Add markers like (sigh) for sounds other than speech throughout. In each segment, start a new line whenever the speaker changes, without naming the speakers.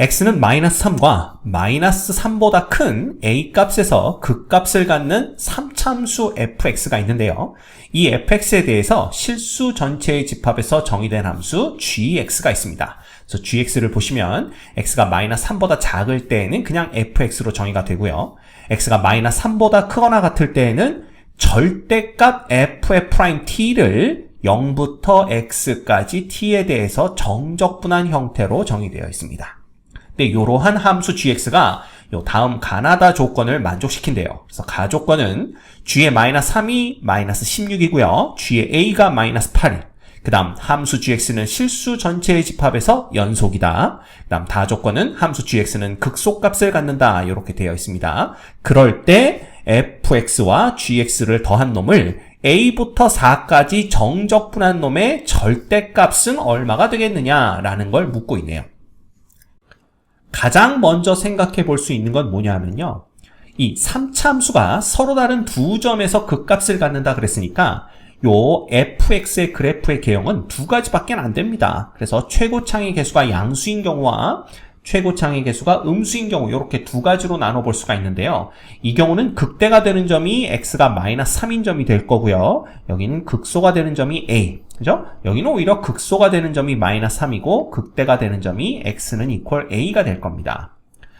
x는 마이너스 3과 마이너스 3보다 큰 a 값에서 극값을 갖는 3참수 fx가 있는데요. 이 fx에 대해서 실수 전체의 집합에서 정의된 함수 gx가 있습니다. 그래서 gx를 보시면 x가 마이너스 3보다 작을 때에는 그냥 fx로 정의가 되고요. x가 마이너스 3보다 크거나 같을 때에는 절대값 f't를 0부터 x까지 t에 대해서 정적분한 형태로 정의되어 있습니다. 근데 이러한 함수 gx가 요 다음 가나다 조건을 만족시킨대요. 그래서 가 조건은 g의 마이너스 3이 마이너스 16이고요. g의 a가 마이너스 8이. 그 다음 함수 gx는 실수 전체의 집합에서 연속이다. 그 다음 다조건은 함수 gx는 극소값을 갖는다. 이렇게 되어 있습니다. 그럴 때 fx와 gx를 더한 놈을 a부터 4까지 정적분한 놈의 절대값은 얼마가 되겠느냐라는 걸 묻고 있네요. 가장 먼저 생각해 볼 수 있는 건 뭐냐면요. 이 3참수가 서로 다른 두 점에서 극값을 갖는다 그랬으니까 요 fx의 그래프의 개형은 두 가지밖에 안 됩니다. 그래서 최고창의 개수가 양수인 경우와 최고창의 개수가 음수인 경우 이렇게 두 가지로 나눠볼 수가 있는데요. 이 경우는 극대가 되는 점이 x가 마이너스 3인 점이 될 거고요. 여기는 극소가 되는 점이 a. 그죠? 여기는 오히려 극소가 되는 점이 마이너스 3이고 극대가 되는 점이 x는 이퀄 a가 될 겁니다.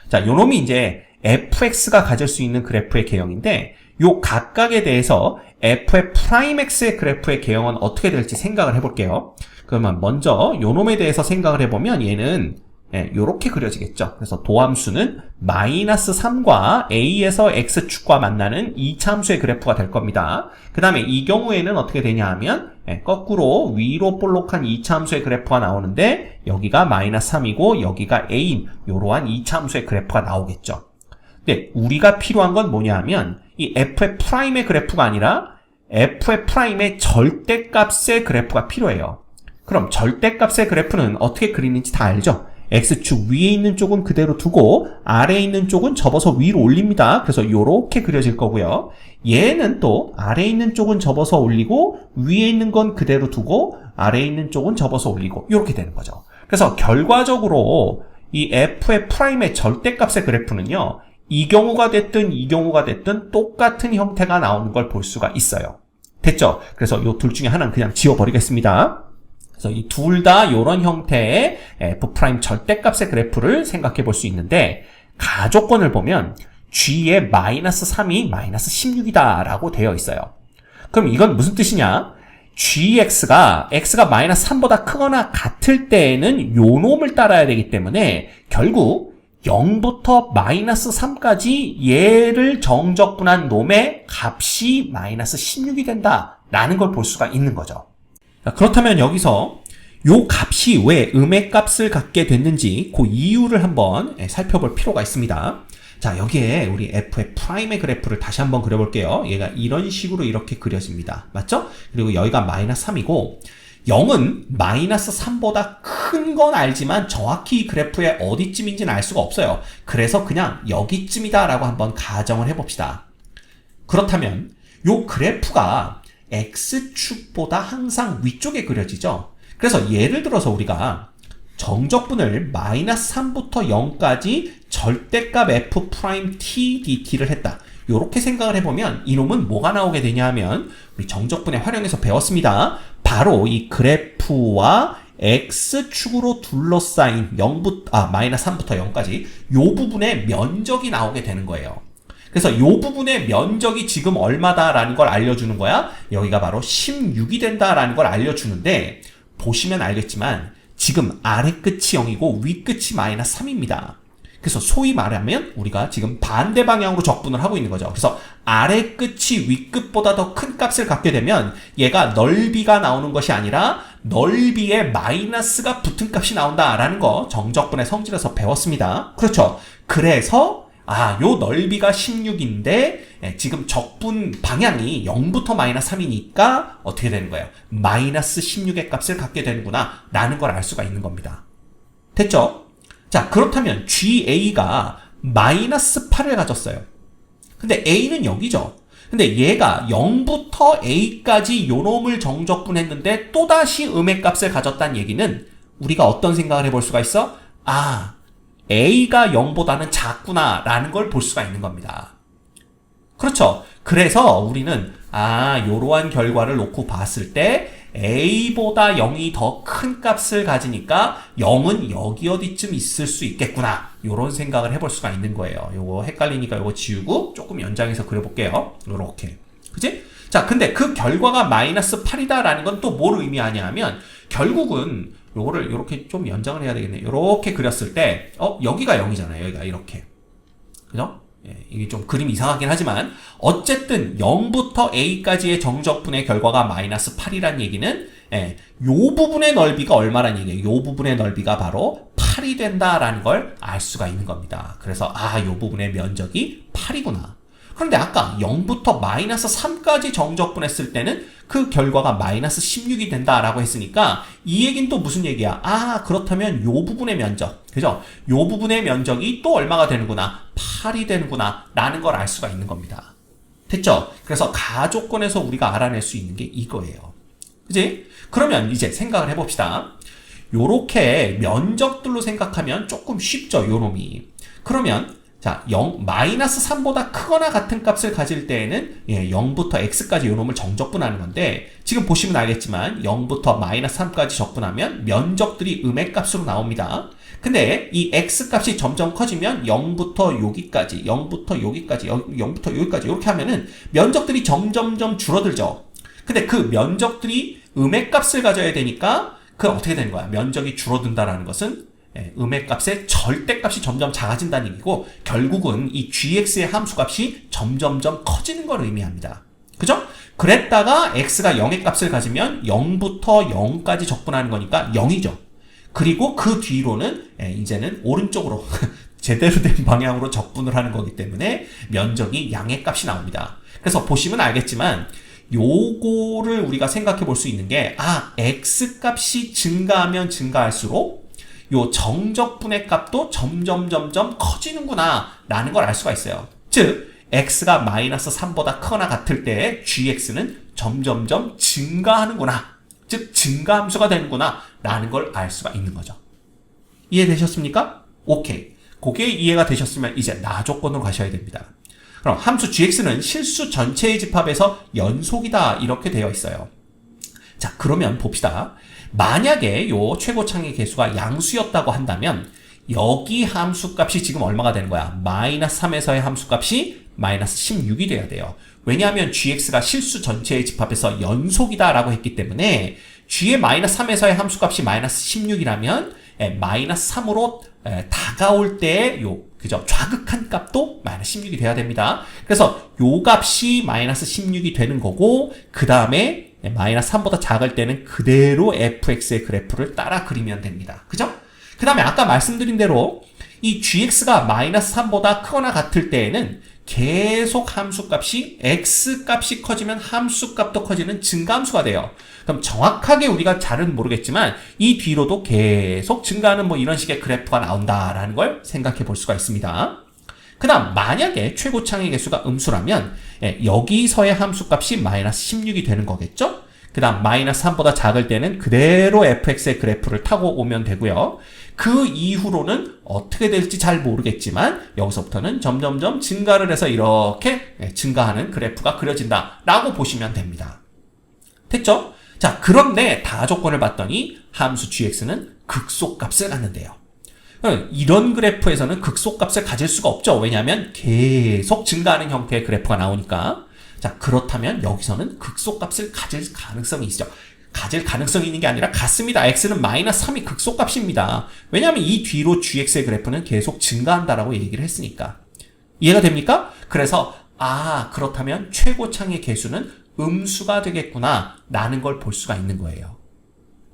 자, 요 놈이 이제 fx가 가질 수 있는 그래프의 개형인데 요 각각에 대해서 f의 프라임 x의 그래프의 개형은 어떻게 될지 생각을 해볼게요. 그러면 먼저 요 놈에 대해서 생각을 해보면 얘는 예, 요렇게 그려지겠죠. 그래서 도함수는 마이너스 3과 a에서 x축과 만나는 이참수의 그래프가 될 겁니다. 그 다음에 이 경우에는 어떻게 되냐 하면 예, 거꾸로 위로 볼록한 이참수의 그래프가 나오는데 여기가 마이너스 3이고 여기가 a인 요러한 이참수의 그래프가 나오겠죠. 근데 우리가 필요한 건 뭐냐 하면 이 f의 프라임의 그래프가 아니라 f의 프라임의 절대값의 그래프가 필요해요. 그럼 절대값의 그래프는 어떻게 그리는지 다 알죠? X축 위에 있는 쪽은 그대로 두고 아래에 있는 쪽은 접어서 위로 올립니다. 그래서 이렇게 그려질 거고요. 얘는 또 아래에 있는 쪽은 접어서 올리고 위에 있는 건 그대로 두고 아래에 있는 쪽은 접어서 올리고 이렇게 되는 거죠. 그래서 결과적으로 이 f의 프라임의 절대값의 그래프는요. 이 경우가 됐든 이 경우가 됐든 똑같은 형태가 나오는 걸 볼 수가 있어요. 됐죠? 그래서 이둘 중에 하나는 그냥 지워버리겠습니다. 그래서 이 둘 다 이런 형태의 f 절대값의 그래프를 생각해 볼 수 있는데 가조건을 보면 g의 마이너스 3이 마이너스 16이다 라고 되어 있어요. 그럼 이건 무슨 뜻이냐? gx가 x가 마이너스 3보다 크거나 같을 때에는 요 놈을 따라야 되기 때문에 결국 0부터 마이너스 3까지 얘를 정적분한 놈의 값이 마이너스 16이 된다 라는 걸 볼 수가 있는 거죠. 그렇다면 여기서 요 값이 왜 음의 값을 갖게 됐는지 그 이유를 한번 예, 살펴볼 필요가 있습니다. 자, 여기에 우리 f의 프라임의 그래프를 다시 한번 그려볼게요. 얘가 이런 식으로 이렇게 그려집니다. 맞죠? 그리고 여기가 마이너스 3이고 0은 마이너스 3보다 큰 건 알지만 정확히 그래프의 어디쯤인지는 알 수가 없어요. 그래서 그냥 여기쯤이다 라고 한번 가정을 해봅시다. 그렇다면 요 그래프가 x축보다 항상 위쪽에 그려지죠. 그래서 예를 들어서 우리가 정적분을 마이너스 3부터 0까지 절대값 f 프라임 t dt를 했다. 이렇게 생각을 해보면 이놈은 뭐가 나오게 되냐 하면 우리 정적분의 활용에서 배웠습니다. 바로 이 그래프와 x축으로 둘러싸인 0부터 아 마이너스 3부터 0까지 요 부분의 면적이 나오게 되는 거예요. 그래서 이 부분의 면적이 지금 얼마다라는 걸 알려주는 거야. 여기가 바로 16이 된다라는 걸 알려주는데 보시면 알겠지만 지금 아래 끝이 0이고 위 끝이 마이너스 3입니다. 그래서 소위 말하면 우리가 지금 반대 방향으로 적분을 하고 있는 거죠. 그래서 아래 끝이 위 끝보다 더 큰 값을 갖게 되면 얘가 넓이가 나오는 것이 아니라 넓이에 마이너스가 붙은 값이 나온다라는 거 정적분의 성질에서 배웠습니다. 그렇죠. 그래서 아, 요 넓이가 16인데 예, 지금 적분 방향이 0부터 마이너스 3이니까 어떻게 되는 거예요? 마이너스 16의 값을 갖게 되는구나 라는 걸 알 수가 있는 겁니다. 됐죠? 자, 그렇다면 GA가 마이너스 8을 가졌어요. 근데 A는 여기죠. 근데 얘가 0부터 A까지 요 놈을 정적분했는데 또다시 음의 값을 가졌다는 얘기는 우리가 어떤 생각을 해볼 수가 있어? 아, a가 0보다는 작구나라는 걸 볼 수가 있는 겁니다. 그렇죠. 그래서 우리는 아 이러한 결과를 놓고 봤을 때 a보다 0이 더 큰 값을 가지니까 0은 여기 어디쯤 있을 수 있겠구나 이런 생각을 해볼 수가 있는 거예요. 요거 헷갈리니까 요거 지우고 조금 연장해서 그려볼게요. 요렇게 그지? 자 근데 그 결과가 마이너스 8이다라는 건 또 뭘 의미하냐 하면 결국은 요거를 이렇게 좀 연장을 해야 되겠네. 요렇게 그렸을 때 어 여기가 0이잖아요. 여기가 이렇게 그죠? 예, 이게 좀 그림 이상하긴 하지만 어쨌든 0부터 a까지의 정적분의 결과가 마이너스 8이란 얘기는 예, 요 부분의 넓이가 얼마란 얘기예요. 요 부분의 넓이가 바로 8이 된다라는 걸 알 수가 있는 겁니다. 그래서 아, 요 부분의 면적이 8이구나. 그런데 아까 0부터 마이너스 3까지 정적분했을 때는 그 결과가 마이너스 16이 된다라고 했으니까 이 얘기는 또 무슨 얘기야? 아 그렇다면 요 부분의 면적 그죠? 요 부분의 면적이 또 얼마가 되는구나 8이 되는구나 라는 걸 알 수가 있는 겁니다. 됐죠? 그래서 가조건에서 우리가 알아낼 수 있는 게 이거예요. 그지? 그러면 이제 생각을 해봅시다. 요렇게 면적들로 생각하면 조금 쉽죠, 요 놈이. 그러면 자, 0, 마이너스 3보다 크거나 같은 값을 가질 때에는 예, 0부터 x까지 요 놈을 정적분하는 건데 지금 보시면 알겠지만 0부터 마이너스 3까지 적분하면 면적들이 음의 값으로 나옵니다. 근데 이 x 값이 점점 커지면 0부터 여기까지, 0부터 여기까지, 0부터 여기까지 이렇게 하면은 면적들이 점점점 줄어들죠. 근데 그 면적들이 음의 값을 가져야 되니까 그 어떻게 되는 거야? 면적이 줄어든다라는 것은 예, 음의 값의 절대값이 점점 작아진다는 얘기고 결국은 이 gx의 함수값이 점점점 커지는 걸 의미합니다. 그죠? 그랬다가 x가 0의 값을 가지면 0부터 0까지 적분하는 거니까 0이죠. 그리고 그 뒤로는 예, 이제는 오른쪽으로 (laughs) 제대로 된 방향으로 적분을 하는 거기 때문에 면적이 양의 값이 나옵니다. 그래서 보시면 알겠지만 요거를 우리가 생각해 볼 수 있는 게 아, x 값이 증가하면 증가할수록 요 정적 분의 값도 점점 점점 커지는구나 라는 걸 알 수가 있어요. 즉 x가 마이너스 3보다 크거나 같을 때 gx는 점점점 증가하는구나. 즉 증가함수가 되는구나 라는 걸 알 수가 있는 거죠. 이해되셨습니까? 오케이. 그게 이해가 되셨으면 이제 나 조건으로 가셔야 됩니다. 그럼 함수 gx는 실수 전체의 집합에서 연속이다 이렇게 되어 있어요. 자 그러면 봅시다. 만약에 요 최고 창의 개수가 양수였다고 한다면 여기 함수값이 지금 얼마가 되는 거야? 마이너스 3에서의 함수값이 마이너스 16이 돼야 돼요. 왜냐하면 gx가 실수 전체의 집합에서 연속이다라고 했기 때문에 g의 마이너스 3에서의 함수값이 마이너스 16이라면 예, 마이너스 3으로 예, 다가올 때요 그죠 좌극한 값도 마이너스 16이 돼야 됩니다. 그래서 요 값이 마이너스 16이 되는 거고 그 다음에 예, 마이너스 3보다 작을 때는 그대로 fx의 그래프를 따라 그리면 됩니다. 그죠? 그 다음에 아까 말씀드린 대로 이 gx가 마이너스 3보다 크거나 같을 때에는 계속 함수값이 x값이 커지면 함수값도 커지는 증가함수가 돼요. 그럼 정확하게 우리가 잘은 모르겠지만 이 뒤로도 계속 증가하는 뭐 이런 식의 그래프가 나온다라는 걸 생각해 볼 수가 있습니다. 그 다음 만약에 최고창의 개수가 음수라면 예, 여기서의 함수값이 마이너스 16이 되는 거겠죠? 그 다음 마이너스 3보다 작을 때는 그대로 fx의 그래프를 타고 오면 되고요. 그 이후로는 어떻게 될지 잘 모르겠지만 여기서부터는 점점점 증가를 해서 이렇게 예, 증가하는 그래프가 그려진다 라고 보시면 됩니다. 됐죠? 자 그런데 다 조건을 봤더니 함수 gx는 극소값을 갖는데요. 어, 이런 그래프에서는 극소값을 가질 수가 없죠. 왜냐하면 계속 증가하는 형태의 그래프가 나오니까. 자, 그렇다면 여기서는 극소값을 가질 가능성이 있죠. 가질 가능성이 있는 게 아니라 같습니다. x는 마이너스 3이 극소값입니다. 왜냐하면 이 뒤로 gx의 그래프는 계속 증가한다라고 얘기를 했으니까. 이해가 됩니까? 그래서 아 그렇다면 최고창의 개수는 음수가 되겠구나 라는 걸 볼 수가 있는 거예요.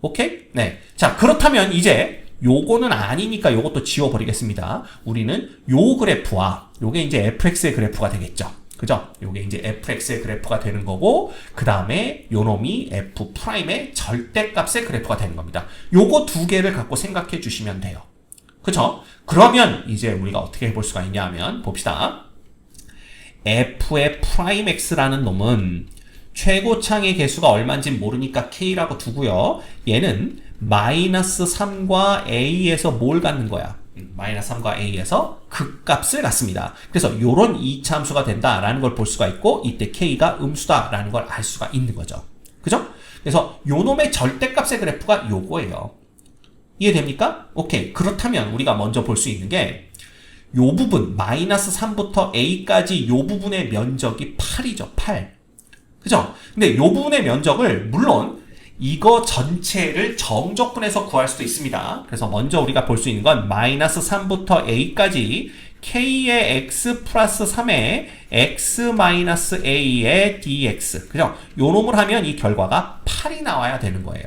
오케이? 네. 자 그렇다면 이제 요거는 아니니까 요것도 지워버리겠습니다. 우리는 요 그래프와 요게 이제 fx의 그래프가 되겠죠. 그죠? 요게 이제 fx의 그래프가 되는 거고 그 다음에 요 놈이 f 프라임의 절대값의 그래프가 되는 겁니다. 요거 두 개를 갖고 생각해 주시면 돼요. 그죠? 그러면 이제 우리가 어떻게 해볼 수가 있냐 하면 봅시다. f의 프라임 x라는 놈은 최고 창의 개수가 얼마인지 모르니까 k라고 두고요. 얘는 마이너스 3과 a에서 뭘 갖는 거야? 음, 마이너스 3과 a에서 극값을 갖습니다. 그래서 요런 이차함수가 된다라는 걸 볼 수가 있고 이때 k가 음수다라는 걸 알 수가 있는 거죠. 그죠? 그래서 요 놈의 절대값의 그래프가 요거예요. 이해됩니까? 오케이. 그렇다면 우리가 먼저 볼 수 있는 게 요 부분 마이너스 3부터 a까지 요 부분의 면적이 8이죠. 8. 그죠? 근데 요 부분의 면적을 물론 이거 전체를 정적분해서 구할 수도 있습니다. 그래서 먼저 우리가 볼 수 있는 건 마이너스 3부터 a까지 k의 x 플러스 3의 x 마이너스 a의 dx. 그죠? 요 놈을 하면 이 결과가 8이 나와야 되는 거예요.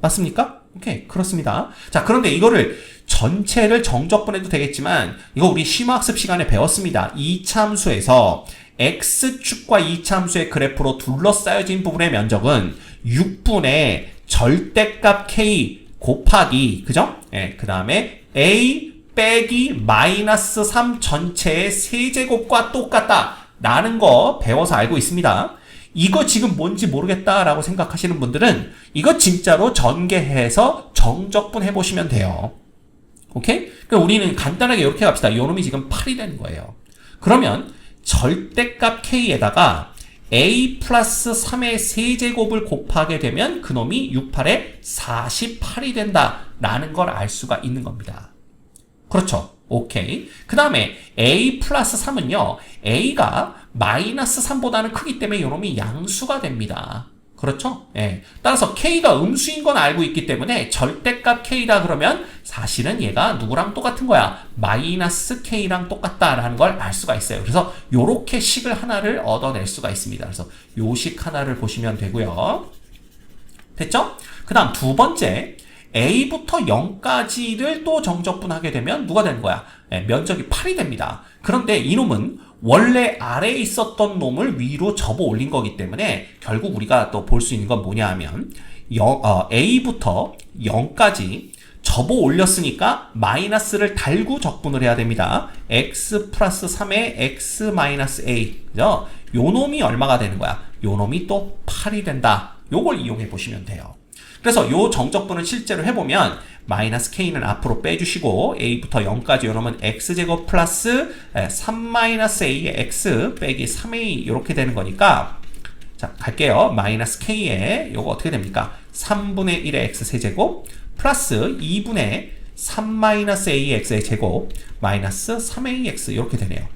맞습니까? 오케이. 그렇습니다. 자, 그런데 이거를 전체를 정적분해도 되겠지만, 이거 우리 심화학습 시간에 배웠습니다. 이참수에서 x축과 이참수의 그래프로 둘러싸여진 부분의 면적은 6분의 절대값 k 곱하기, 그죠? 예, 그 다음에 a 빼기 마이너스 3 전체의 세제곱과 똑같다. 라는 거 배워서 알고 있습니다. 이거 지금 뭔지 모르겠다라고 생각하시는 분들은 이거 진짜로 전개해서 정적분 해보시면 돼요. 오케이? 그럼 우리는 간단하게 이렇게 갑시다. 요놈이 지금 8이 되는 거예요. 그러면 절대값 k에다가 a 플러스 3의 세제곱을 곱하게 되면 그놈이 6, 8에 48이 된다라는 걸 알 수가 있는 겁니다. 그렇죠. 오케이. 그 다음에 a 플러스 3은요. a가 마이너스 3보다는 크기 때문에 이놈이 양수가 됩니다. 그렇죠? 예. 따라서 k가 음수인 건 알고 있기 때문에 절대값 k다 그러면 사실은 얘가 누구랑 똑같은 거야? 마이너스 k랑 똑같다라는 걸 알 수가 있어요. 그래서 요렇게 식을 하나를 얻어낼 수가 있습니다. 그래서 요 식 하나를 보시면 되고요. 됐죠? 그 다음 두 번째 a부터 0까지를 또 정적분하게 되면 누가 되는 거야? 예, 면적이 8이 됩니다. 그런데 이놈은 원래 아래에 있었던 놈을 위로 접어 올린 거기 때문에 결국 우리가 또 볼 수 있는 건 뭐냐 하면 0, 어, a부터 0까지 접어 올렸으니까 마이너스를 달고 적분을 해야 됩니다. x 플러스 3의 x 마이너스 a 그죠? 요 놈이 얼마가 되는 거야? 요 놈이 또 8이 된다. 요걸 이용해 보시면 돼요. 그래서 요 정적분을 실제로 해보면 마이너스 k는 앞으로 빼주시고 a부터 0까지 요놈은 x제곱 플러스 3 마이너스 a의 x 빼기 3a 이렇게 되는 거니까 자 갈게요. 마이너스 k에 요거 어떻게 됩니까? 3분의 1의 x 세제곱 플러스 2분의 3 마이너스 a의 x의 제곱 마이너스 3ax 이렇게 되네요.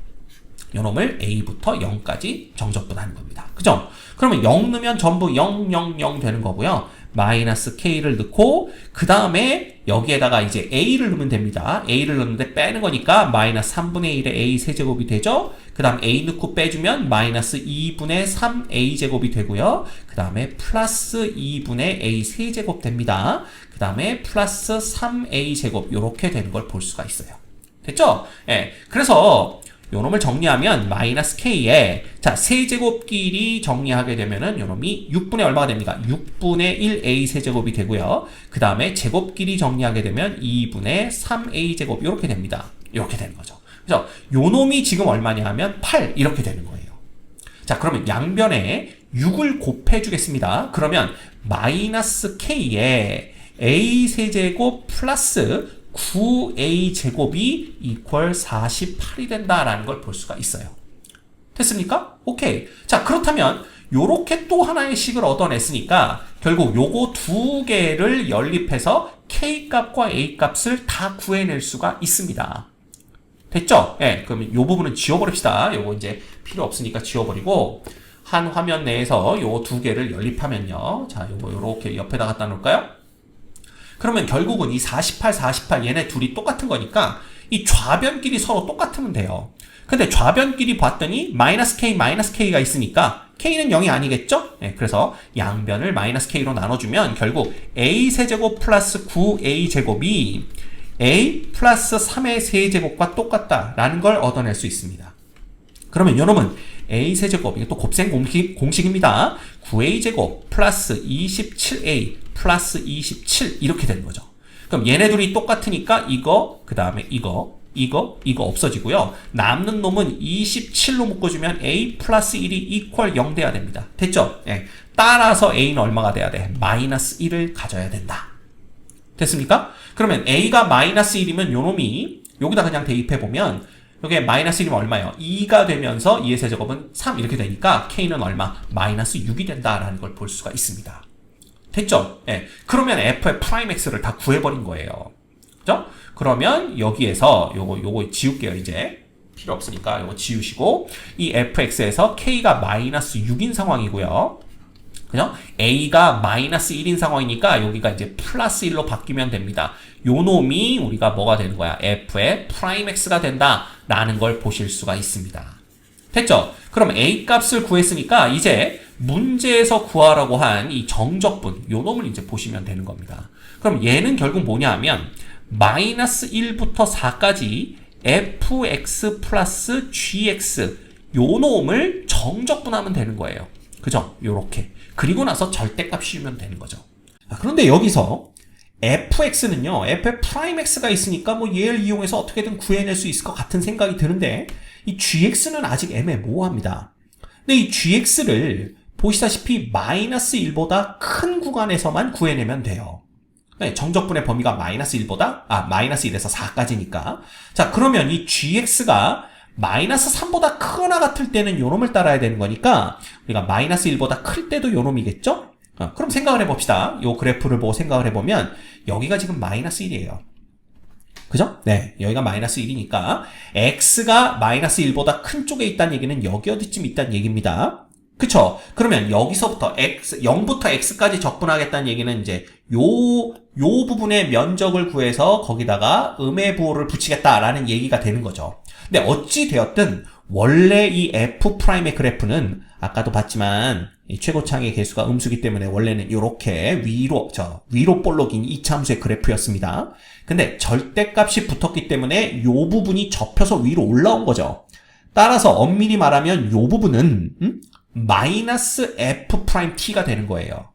요놈을 a부터 0까지 정적분하는 겁니다. 그죠? 그러면 0 넣으면 전부 0, 0, 0 되는 거고요. 마이너스 k를 넣고 그 다음에 여기에다가 이제 a를 넣으면 됩니다. a를 넣는데 빼는 거니까 마이너스 3분의 1의 a 세제곱이 되죠. 그 다음 a 넣고 빼주면 마이너스 2분의 3a 제곱이 되고요. 그 다음에 플러스 2분의 a 세제곱 됩니다. 그 다음에 플러스 3a 제곱 이렇게 되는 걸 볼 수가 있어요. 됐죠? 예. 그래서 요놈을 정리하면 마이너스 k에 자 세제곱끼리 정리하게 되면은 요놈이 6분의 얼마가 됩니까? 6분의 1a 세제곱이 되고요. 그 다음에 제곱끼리 정리하게 되면 2분의 3a 제곱 이렇게 됩니다. 이렇게 되는 거죠. 그래서 요놈이 지금 얼마냐 하면 8 이렇게 되는 거예요. 자 그러면 양변에 6을 곱해 주겠습니다. 그러면 마이너스 k에 a 세제곱 플러스 9a 제곱이 이퀄 48이 된다라는 걸 볼 수가 있어요. 됐습니까? 오케이. 자, 그렇다면 요렇게 또 하나의 식을 얻어냈으니까 결국 요거 두 개를 연립해서 k 값과 a 값을 다 구해낼 수가 있습니다. 됐죠? 예, 네, 그러면 요 부분은 지워버립시다. 요거 이제 필요 없으니까 지워버리고 한 화면 내에서 요 두 개를 연립하면요. 자, 요거 요렇게 옆에다 갖다 놓을까요? 그러면 결국은 이 48, 48 얘네 둘이 똑같은 거니까 이 좌변끼리 서로 똑같으면 돼요. 근데 좌변끼리 봤더니 마이너스 k, 마이너스 k가 있으니까 k는 0이 아니겠죠? 네, 그래서 양변을 마이너스 k로 나눠주면 결국 a 세제곱 플러스 9a 제곱이 a 플러스 3의 세제곱과 똑같다라는 걸 얻어낼 수 있습니다. 그러면 여러분 a 세제곱 이게 또 곱셈 공식, 공식입니다. 9a 제곱 플러스 27a 플러스 27 이렇게 되는 거죠. 그럼 얘네 둘이 똑같으니까 이거 그 다음에 이거 이거 이거 없어지고요. 남는 놈은 27로 묶어주면 a 플러스 1이 이퀄 0 돼야 됩니다. 됐죠? 예. 따라서 a는 얼마가 돼야 돼? 마이너스 1을 가져야 된다. 됐습니까? 그러면 a가 마이너스 1이면 요 놈이 여기다 그냥 대입해보면 여기에 마이너스 1이면 얼마예요? 2가 되면서 2의 세제곱은 3 이렇게 되니까 k는 얼마? 마이너스 6이 된다라는 걸 볼 수가 있습니다. 됐죠? 예. 그러면 f의 프라임 x를 다 구해버린 거예요. 그죠? 그러면 여기에서 요거 요거 지울게요 이제 필요 없으니까 요거 지우시고 이 fx에서 k가 마이너스 6인 상황이고요. 그죠? a가 마이너스 1인 상황이니까 여기가 이제 플러스 1로 바뀌면 됩니다. 요 놈이 우리가 뭐가 되는 거야? f의 프라임 x가 된다라는 걸 보실 수가 있습니다. 됐죠? 그럼 a 값을 구했으니까 이제 문제에서 구하라고 한 이 정적분 요 놈을 이제 보시면 되는 겁니다. 그럼 얘는 결국 뭐냐 하면 마이너스 1부터 4까지 fx 플러스 gx 요 놈을 정적분하면 되는 거예요. 그죠? 요렇게. 그리고 나서 절대값 씌우면 되는 거죠. 아, 그런데 여기서 fx는요, f의 프라임 x가 있으니까 뭐 얘를 이용해서 어떻게든 구해낼 수 있을 것 같은 생각이 드는데, 이 gx는 아직 애매모호합니다. 근데 이 gx를 보시다시피 마이너스 1보다 큰 구간에서만 구해내면 돼요. 네, 정적분의 범위가 마이너스 1보다, 아, 마이너스 1에서 4까지니까. 자, 그러면 이 gx가 마이너스 3보다 크거나 같을 때는 요 놈을 따라야 되는 거니까, 우리가 마이너스 1보다 클 때도 요 놈이겠죠? 어, 그럼 생각을 해봅시다. 요 그래프를 보고 생각을 해보면, 여기가 지금 마이너스 1이에요. 그죠? 네, 여기가 마이너스 1이니까, x가 마이너스 1보다 큰 쪽에 있다는 얘기는 여기 어디쯤 있다는 얘기입니다. 그쵸? 그러면 여기서부터 x, 0부터 x까지 적분하겠다는 얘기는 이제 요, 요 부분의 면적을 구해서 거기다가 음의 부호를 붙이겠다라는 얘기가 되는 거죠. 근데 어찌 되었든 원래 이 f'의 그래프는 아까도 봤지만 이 최고창의 개수가 음수기 때문에 원래는 이렇게 위로 저 위로 볼록인 이차함수의 그래프였습니다. 근데 절대값이 붙었기 때문에 요 부분이 접혀서 위로 올라온 거죠. 따라서 엄밀히 말하면 요 부분은 음? 마이너스 f 프라임 t가 되는 거예요.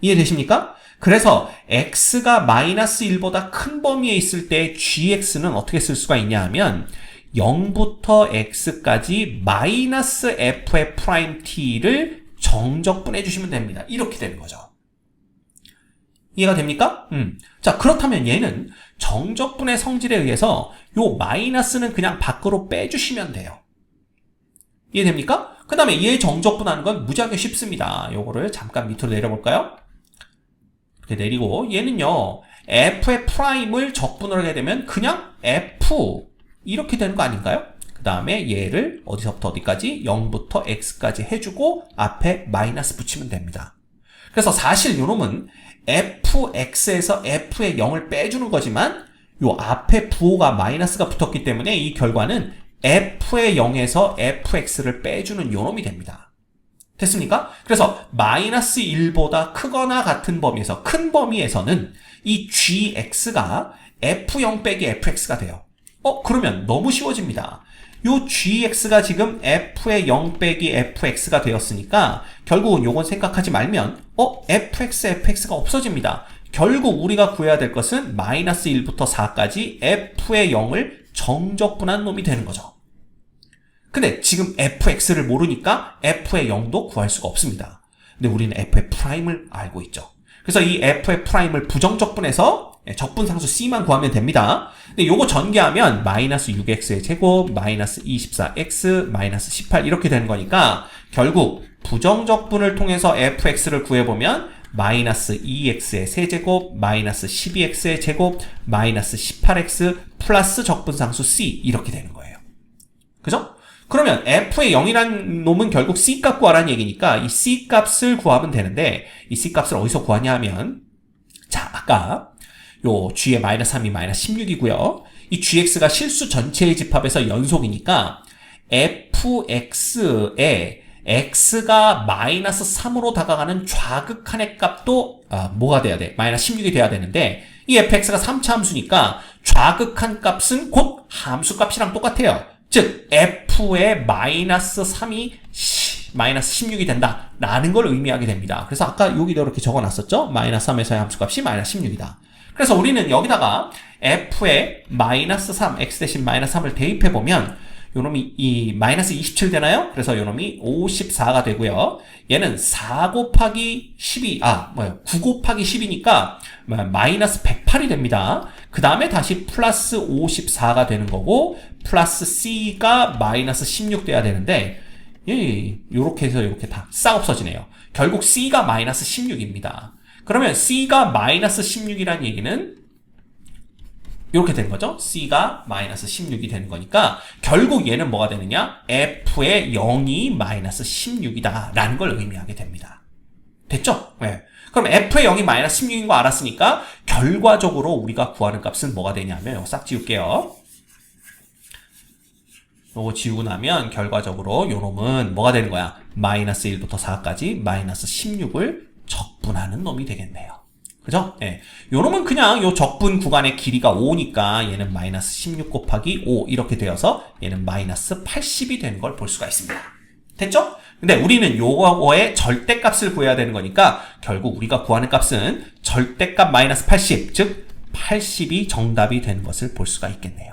이해되십니까? 그래서 x가 마이너스 1보다 큰 범위에 있을 때 gx는 어떻게 쓸 수가 있냐 하면 0부터 x까지 마이너스 f의 프라임 t를 정적 분해 주시면 됩니다. 이렇게 되는 거죠. 이해가 됩니까? 음. 자, 그렇다면 얘는 정적분의 성질에 의해서 요 마이너스는 그냥 밖으로 빼주시면 돼요. 이해됩니까? 그 다음에 얘 정적분하는 건 무지하게 쉽습니다. 요거를 잠깐 밑으로 내려볼까요? 이렇게 내리고 얘는요 f의 프라임을 적분을 하게 되면 그냥 f 이렇게 되는 거 아닌가요? 그 다음에 얘를 어디서부터 어디까지 0부터 x까지 해주고 앞에 마이너스 붙이면 됩니다. 그래서 사실 요놈은 fx에서 f의 0을 빼주는 거지만 요 앞에 부호가 마이너스가 붙었기 때문에 이 결과는 f의 0에서 fx를 빼주는 요놈이 됩니다. 됐습니까? 그래서 마이너스 1보다 크거나 같은 범위에서 큰 범위에서는 이 gx가 f0 빼기 fx가 돼요. 어 그러면 너무 쉬워집니다. 요 gx가 지금 f의 0 빼기 fx가 되었으니까 결국은 요건 생각하지 말면 어 fx fx가 없어집니다. 결국 우리가 구해야 될 것은 마이너스 1부터 4까지 f의 0을 정적분한 놈이 되는 거죠. 근데 지금 fx를 모르니까 f의 0도 구할 수가 없습니다. 근데 우리는 f의 프라임을 알고 있죠. 그래서 이 f의 프라임을 부정적분해서 적분 상수 c만 구하면 됩니다. 근데 요거 전개하면 마이너스 6x의 제곱, 마이너스 24x, 마이너스 18 이렇게 되는 거니까 결국 부정적분을 통해서 fx를 구해보면 마이너스 2x의 세제곱, 마이너스 12x의 제곱, 마이너스 18x 플러스 적분상수 c 이렇게 되는 거예요. 그죠? 그러면 f의 0이라는 놈은 결국 c값 구하라는 얘기니까 이 c값을 구하면 되는데 이 c값을 어디서 구하냐 하면 자 아까 요 g의 마이너스 3이 마이너스 16이고요. 이 gx가 실수 전체의 집합에서 연속이니까 fx에 x가 마이너스 3으로 다가가는 좌극한의 값도 아, 뭐가 돼야 돼? 마이너스 16이 돼야 되는데 이 fx가 3차 함수니까 좌극한 값은 곧 함수 값이랑 똑같아요. 즉 f의 마이너스 3이 마이너스 16이 된다 라는 걸 의미하게 됩니다. 그래서 아까 여기도 이렇게 적어놨었죠? 마이너스 3에서의 함수값이 마이너스 16이다. 그래서 우리는 여기다가 f의 마이너스 3, x 대신 마이너스 3을 대입해보면 요놈이 이 마이너스 27 되나요? 그래서 요놈이 54가 되고요. 얘는 4 곱하기 12, 아, 뭐야, 9 곱하기 10이니까 마이너스 108이 됩니다. 그 다음에 다시 플러스 54가 되는 거고, 플러스 C가 마이너스 16 돼야 되는데, 예, 요렇게 해서 이렇게 다 싹 없어지네요. 결국 C가 마이너스 16입니다. 그러면 C가 마이너스 16이라는 얘기는 이렇게 되는 거죠. C가 마이너스 16이 되는 거니까 결국 얘는 뭐가 되느냐? F의 0이 마이너스 16이다 라는 걸 의미하게 됩니다. 됐죠? 네. 그럼 F의 0이 마이너스 16인 거 알았으니까 결과적으로 우리가 구하는 값은 뭐가 되냐면 이거 싹 지울게요. 요거 지우고 나면 결과적으로 요 놈은 뭐가 되는 거야? 마이너스 1부터 4까지 마이너스 16을 적분하는 놈이 되겠네요. 그죠? 예. 요 놈은 그냥 요 적분 구간의 길이가 5니까 얘는 마이너스 16 곱하기 5 이렇게 되어서 얘는 마이너스 80이 되는 걸 볼 수가 있습니다. 됐죠? 근데 우리는 요거의 절대값을 구해야 되는 거니까 결국 우리가 구하는 값은 절대값 마이너스 80, 즉 80이 정답이 되는 것을 볼 수가 있겠네요.